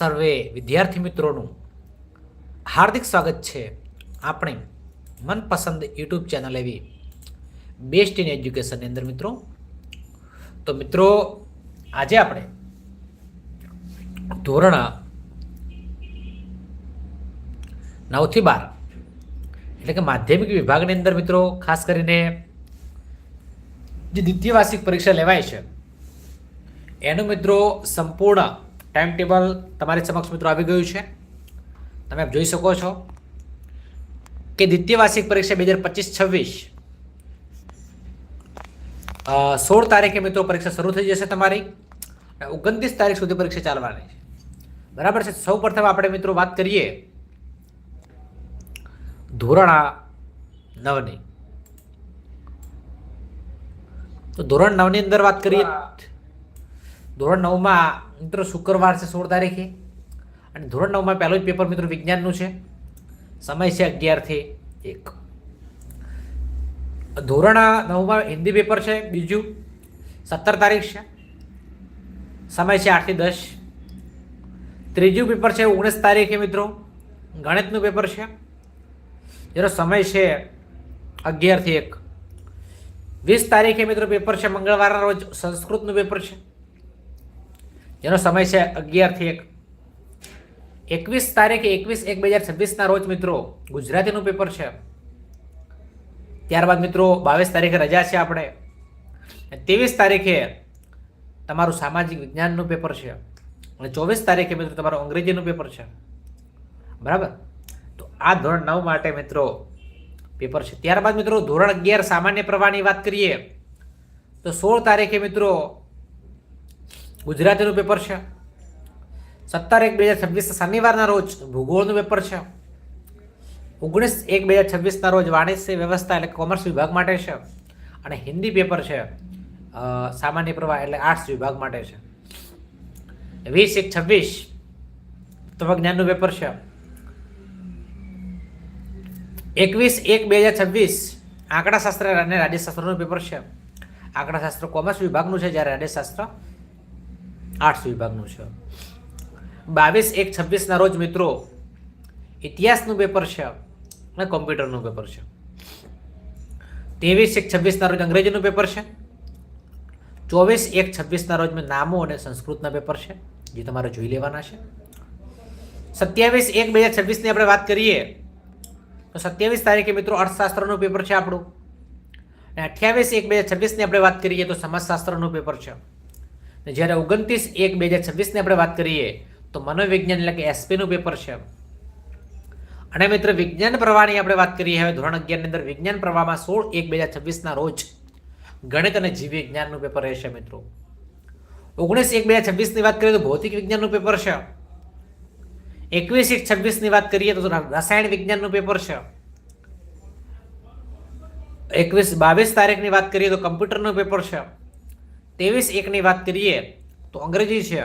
સર્વે વિદ્યાર્થી મિત્રોનું હાર્દિક સ્વાગત છે આપણે મનપસંદ યુટ્યુબ ચેનલ એવી બેસ્ટ ઇન એજ્યુકેશનની અંદર મિત્રો. તો મિત્રો, આજે આપણે ધોરણ નવથી બાર એટલે કે માધ્યમિક વિભાગની અંદર મિત્રો, ખાસ કરીને જે દ્વિતીય વાર્ષિક પરીક્ષા લેવાય છે, એનું મિત્રો સંપૂર્ણ ટાઈમ ટેબલ તમારી સમક્ષ મિત્રો આવી ગયું છે. તમે જોઈ શકો છો કે દ્વિતીય વાર્ષિક પરીક્ષા બે હજાર પચીસ છવ્વીસ સોળ તારીખે મિત્રો પરીક્ષા શરૂ થઈ જશે તમારી ઓગણત્રીસ તારીખ સુધી પરીક્ષા ચાલવાની છે. બરાબર છે? સૌ પ્રથમ આપણે મિત્રો વાત કરીએ ધોરણ નવની. તો ધોરણ નવની અંદર વાત કરીએ ધોરણ નવમાં મિત્રો શુક્રવાર છે સોળ તારીખે. અને ધોરણ નવમાં પહેલું જ પેપર મિત્રો વિજ્ઞાનનું છે. સમય છે અગિયારથી એક. ધોરણ નવમાં હિન્દી પેપર છે, બીજું સત્તર તારીખ છે. સમય છે આઠથી દસ. ત્રીજું પેપર છે ઓગણીસ તારીખે મિત્રો ગણિતનું પેપર છે. જેનો સમય છે અગિયારથી એક. વીસ તારીખે મિત્રો પેપર છે મંગળવારના રોજ સંસ્કૃતનું પેપર છે. જેનો સમય છે અગિયારથી એક. એકવીસ તારીખે એકવીસ એક બે હજાર છવ્વીસના રોજ મિત્રો ગુજરાતીનું પેપર છે. ત્યારબાદ મિત્રો બાવીસ તારીખે રજા છે આપણે. ત્રેવીસ તારીખે તમારું સામાજિક વિજ્ઞાનનું પેપર છે. અને ચોવીસ તારીખે મિત્રો તમારું અંગ્રેજીનું પેપર છે. બરાબર? તો આ ધોરણ નવ માટે મિત્રો પેપર છે. ત્યારબાદ મિત્રો ધોરણ અગિયાર સામાન્ય પ્રવાહની વાત કરીએ, તો સોળ તારીખે મિત્રો ગુજરાતીનું પેપર છે. સત્તર એક બે હજાર છવ્વીસ શનિવારના રોજ ભૂગોળનું પેપર છે. ઓગણીસ એક બે હજાર છવ્વીસના રોજ વાણિજ્ય વ્યવસ્થા એટલે કોમર્સ વિભાગ માટે છે અને હિન્દી પેપર છે સામાન્ય પ્રવાહ એટલે આર્ટ્સ વિભાગ માટે છે. વીસ એક છવ્વીસ તત્વજ્ઞાનનું પેપર છે. એકવીસ એક બે હજાર છવ્વીસ આંકડાશાસ્ત્ર અને રાજ્યશાસ્ત્રનું પેપર છે. આંકડાશાસ્ત્ર કોમર્સ વિભાગનું છે, જ્યારે રાજ્યશાસ્ત્ર આર્ટ્સ વિભાગનું છે. બાવીસ એક છવ્વીસના રોજ મિત્રો ઇતિહાસનું પેપર છે અને કોમ્પ્યુટરનું પેપર છે. ત્રેવીસ એક છવ્વીસના રોજ અંગ્રેજીનું પેપર છે. ચોવીસ એક છવ્વીસના રોજ મેં નામો અને સંસ્કૃતના પેપર છે, જે તમારે જોઈ લેવાના છે. સત્યાવીસ એક બે હજાર છવ્વીસની આપણે વાત કરીએ, તો સત્યાવીસ તારીખે મિત્રો અર્થશાસ્ત્રનું પેપર છે આપણું. અને અઠ્યાવીસ એક બે હજાર છવ્વીસની આપણે વાત કરીએ તો સમાજશાસ્ત્રનું પેપર છે. અને જ્યારે ઓગણત્રીસ એક બે હજાર છવ્વીસની આપણે વાત કરીએ, તો મનોવિજ્ઞાન એટલે કે એસપીનું પેપર છે. અને મિત્ર, વિજ્ઞાન પ્રવાહની આપણે વાત કરીએ, હવે ધોરણ અગિયારની અંદર વિજ્ઞાન પ્રવાહમાં સોળ એક બે હજાર છવ્વીસના રોજ ગણિત અને જીવ વિજ્ઞાનનું પેપર રહેશે મિત્રો. ઓગણીસ એક બે હજાર છવ્વીસની વાત કરીએ તો ભૌતિક વિજ્ઞાનનું પેપર છે. એકવીસ એક છવ્વીસની વાત કરીએ તો રસાયણ વિજ્ઞાનનું પેપર છે. એકવીસ બાવીસ તારીખની વાત કરીએ તો કમ્પ્યુટરનું પેપર છે. ત્રેવીસ એકની વાત કરીએ તો અંગ્રેજી છે.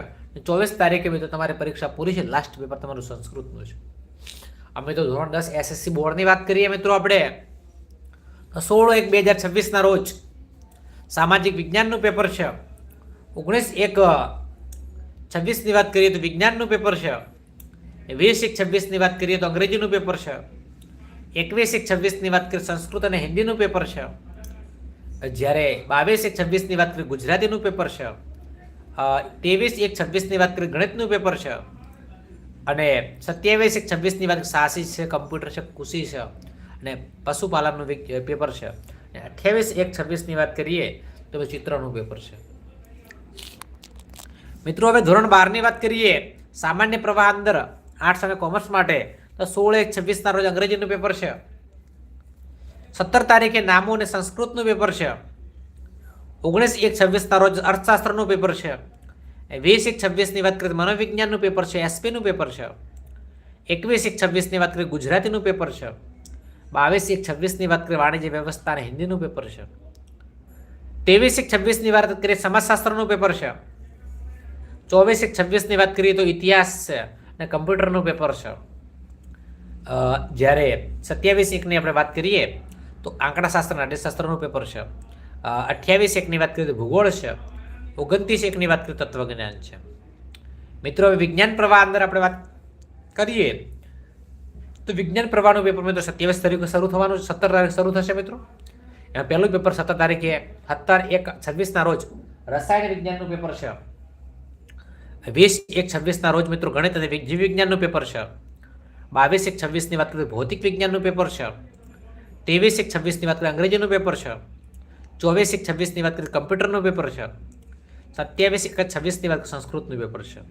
ચોવીસ તારીખે મિત્રો તમારી પરીક્ષા પૂરી છે. લાસ્ટ પેપર તમારું સંસ્કૃતનું છે. અમે તો ધોરણ દસ એસએસસી બોર્ડની વાત કરીએ મિત્રો આપણે. સોળ એક બે હજાર છવ્વીસના રોજ સામાજિક વિજ્ઞાનનું પેપર છે. ઓગણીસ એક છવ્વીસની વાત કરીએ તો વિજ્ઞાનનું પેપર છે. વીસ એક છવ્વીસની વાત કરીએ તો અંગ્રેજીનું પેપર છે. એકવીસ એક છવ્વીસની વાત કરીએ સંસ્કૃત અને હિન્દીનું પેપર છે. જ્યારે બાવીસ એક છવ્વીસની વાત કરી ગુજરાતીનું પેપર છે. ત્રેવીસ એક છવ્વીસની વાત કરી ગણિતનું પેપર છે. અને સત્યાવીસ એક છવ્વીસની વાત સાહસી છે કમ્પ્યુટર છે કૃષિ છે. અને પશુપાલનનું પેપર છે. અને અઠ્યાવીસ એક છવ્વીસની વાત કરીએ, તો ચિત્રનું પેપર છે. મિત્રો, હવે ધોરણ બારની વાત કરીએ. સામાન્ય પ્રવાહ અંદર આર્ટ્સ અને કોમર્સ માટે, તો સોળ એક છવ્વીસના રોજ અંગ્રેજીનું પેપર છે. સત્તર તારીખે નામો અને સંસ્કૃતનું પેપર છે. ઓગણીસ એક છવ્વીસના રોજ અર્થશાસ્ત્રનું પેપર છે. વીસ એક છવ્વીસની વાત કરીએ મનોવિજ્ઞાનનું પેપર છે એસપીનું પેપર છે. એકવીસ એક છવ્વીસની વાત કરીએ ગુજરાતીનું પેપર છે. બાવીસ એક છવ્વીસની વાત કરીએ વાણિજ્ય વ્યવસ્થા અને હિન્દીનું પેપર છે. ત્રેવીસ એક છવ્વીસની વાત કરીએ સમાજશાસ્ત્રનું પેપર છે. ચોવીસ એક છવ્વીસની વાત કરીએ તો ઇતિહાસ છે અને કમ્પ્યુટરનું પેપર છે. જ્યારે સત્યાવીસ એકની આપણે વાત કરીએ તો આંકડાશાસ્ત્ર નાટ્યશાસ્ત્રનું પેપર છે. અઠ્યાવીસ એકની વાત કરીએ તો ભૂગોળ છે. ઓગણત્રીસ એકની વાત કરીએ તત્વજ્ઞાન છે. મિત્રો, હવે વિજ્ઞાન પ્રવાહ અંદર આપણે વાત કરીએ. તો વિજ્ઞાન પ્રવાહનું પેપર મિત્રો સત્યાવીસ તારીખે શરૂ થવાનું સત્તર તારીખ શરૂ થશે મિત્રો. એમાં પહેલું પેપર સત્તર તારીખે સત્તર એક છવ્વીસના રોજ રસાયણ વિજ્ઞાનનું પેપર છે. વીસ એક છવ્વીસના રોજ મિત્રો ગણિત અને જીવ વિજ્ઞાનનું પેપર છે. બાવીસ એક છવ્વીસની વાત કરીએ ભૌતિક વિજ્ઞાનનું પેપર છે. ત્રેવીસ એક છવ્વીસની વાત કરીએ, અંગ્રેજીનું પેપર છે. ચોવીસ એક છવ્વીસની વાત કરીએ કમ્પ્યુટરનું પેપર છે. સત્યાવીસ એક છવ્વીસની વાત સંસ્કૃતનું પેપર છે.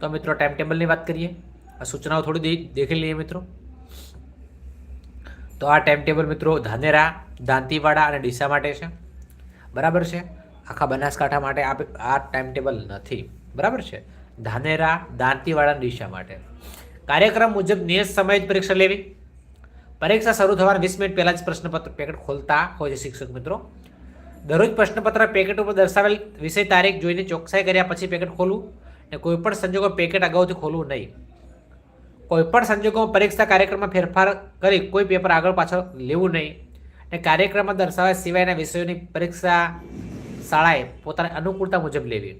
તો મિત્રો ટાઈમ ટેબલની વાત કરીએ. આ સૂચનાઓ થોડી દેખી લઈએ મિત્રો. તો આ ટાઈમ ટેબલ મિત્રો ધાનેરા, દાંતીવાડા અને ડીસા માટે છે. બરાબર છે? આખા બનાસકાંઠા માટે આ આ ટાઈમ ટેબલ નથી. બરાબર છે? ધાનેરા, દાંતીવાડા અને ડીસા માટે. કાર્યક્રમ મુજબ નિયત સમય જ પરીક્ષા લેવી. પરીક્ષા શરૂ થવાના વીસ મિનિટ પહેલાં જ પ્રશ્નપત્ર પેકેટ ખોલતા હોય છે શિક્ષક મિત્રો. દરરોજ પ્રશ્નપત્ર પેકેટ ઉપર દર્શાવેલ વિષય તારીખ જોઈને ચોકસાઈ કર્યા પછી પેકેટ ખોલવું અને કોઈપણ સંજોગો પેકેટ અગાઉથી ખોલવું નહીં. કોઈપણ સંજોગોમાં પરીક્ષા કાર્યક્રમમાં ફેરફાર કરી કોઈ પેપર આગળ પાછળ લેવું નહીં અને કાર્યક્રમમાં દર્શાવ્યા સિવાયના વિષયોની પરીક્ષા શાળાએ પોતાની અનુકૂળતા મુજબ લેવી.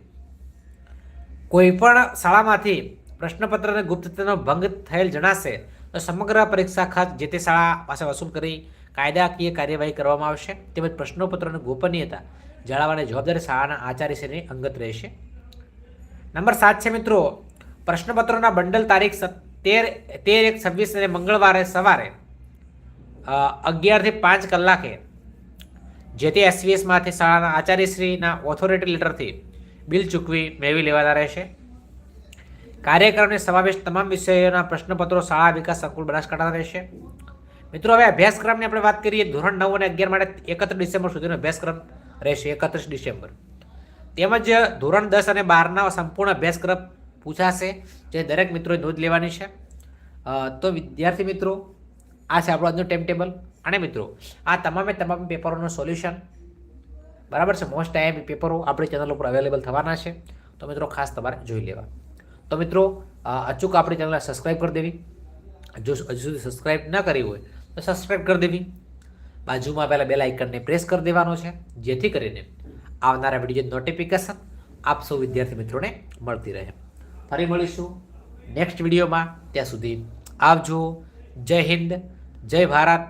કોઈપણ શાળામાંથી પ્રશ્નપત્રને ગુપ્તતાનો ભંગ થયેલ જણાશે તો સમગ્ર પરીક્ષા ખાત જે તે શાળા પાસે વસૂલ કરી કાયદાકીય કાર્યવાહી કરવામાં આવશે. તેમજ પ્રશ્નોપત્રોની ગોપનીયતા જાળવવાની જવાબદારી શાળાના આચાર્યશ્રીની અંગત રહેશે. નંબર સાત છે મિત્રો, પ્રશ્નપત્રોના બંડલ તારીખ તેર તેર એક છવ્વીસ અને મંગળવારે સવારે અગિયારથી પાંચ કલાકે જે તે એસવીએસમાંથી શાળાના આચાર્યશ્રીના ઓથોરિટી લેટરથી બિલ ચૂકવી મેળવી લેવાના રહેશે. કાર્યક્રમને સમાવેશ તમામ વિષયોના પ્રશ્નપત્રો શાળા વિકાસ સંકુલ બનાસકાંઠા રહેશે. મિત્રો, હવે અભ્યાસક્રમની આપણે વાત કરીએ. ધોરણ નવ અને અગિયાર માટે એકત્રીસ ડિસેમ્બર સુધીનો અભ્યાસક્રમ રહેશે, એકત્રીસ ડિસેમ્બર. તેમજ ધોરણ દસ અને બારના સંપૂર્ણ અભ્યાસક્રમ પૂછાશે, જે દરેક મિત્રોએ નોંધ લેવાની છે. તો વિદ્યાર્થી મિત્રો, આ છે આપણું આજનું ટાઈમ ટેબલ અને મિત્રો, આ તમામે તમામ પેપરોનું સોલ્યુશન બરાબર છે? મોસ્ટ ટાઈમ પેપરો આપણી ચેનલ ઉપર અવેલેબલ થવાના છે. તો મિત્રો, ખાસ તમારે જોઈ લેવા. તો મિત્રો અચૂક આપણી ચેનલને સબસ્ક્રાઈબ કરી દેવી. જો હજુ સુધી સબસ્ક્રાઈબ ન કરી હોય, તો સબસ્ક્રાઈબ કરી દેવી. બાજુમાં પહેલાં બેલ આઇકનને પ્રેસ કરી દેવાનો છે, જેથી કરીને આવનારા વીડિયો નોટિફિકેશન આપ સૌ વિદ્યાર્થી મિત્રોને મળતી રહે. ફરી મળીશું નેક્સ્ટ વિડીયોમાં ત્યાં સુધી આવજો. જય હિન્દ, જય ભારત.